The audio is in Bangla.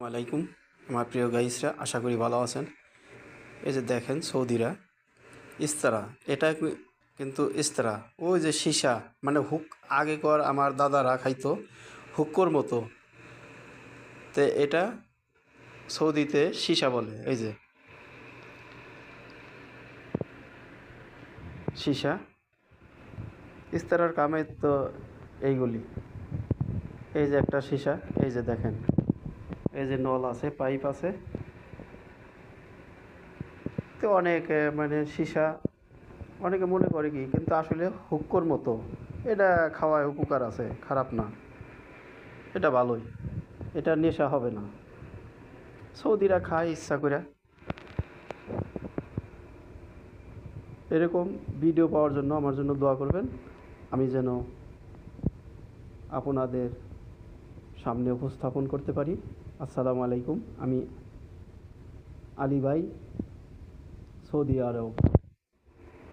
আলাইকুম, আমার প্রিয় গাইসরা, আশা করি ভালো আছেন। এই যে দেখেন সৌদিরা, ইস্তারা, এটা কিন্তু ইস্তারা, ওই যে সীসা মানে হুক আগেকর আমার দাদারা খাইতো, হুক্কর মতো। তো এটা সৌদিতে সীসা বলে, এই যে। সীসা, ইস্তারার কামে তো এইগুলি। এই যে একটা সীসা, এই যে দেখেন। এই যে নল আছে, পাইপ আছে। তো অনেক মানে সীসা, অনেকে মনে করে কি, কিন্তু আসলে হুক্কর মতো। এটা খাওয়ায় উপকার আছে, খারাপ না। এটা ভালোই। এটা নেশা হবে না। সৌদিরা খায় ইচ্ছা করে। এরকম ভিডিও পাওয়ার জন্য আমার জন্য দোয়া করবেন। আমি যেন আপনাদের সামনে উপস্থাপন করতে পারি। আসসালামু আলাইকুম। আমি আলী ভাই সৌদি আরব।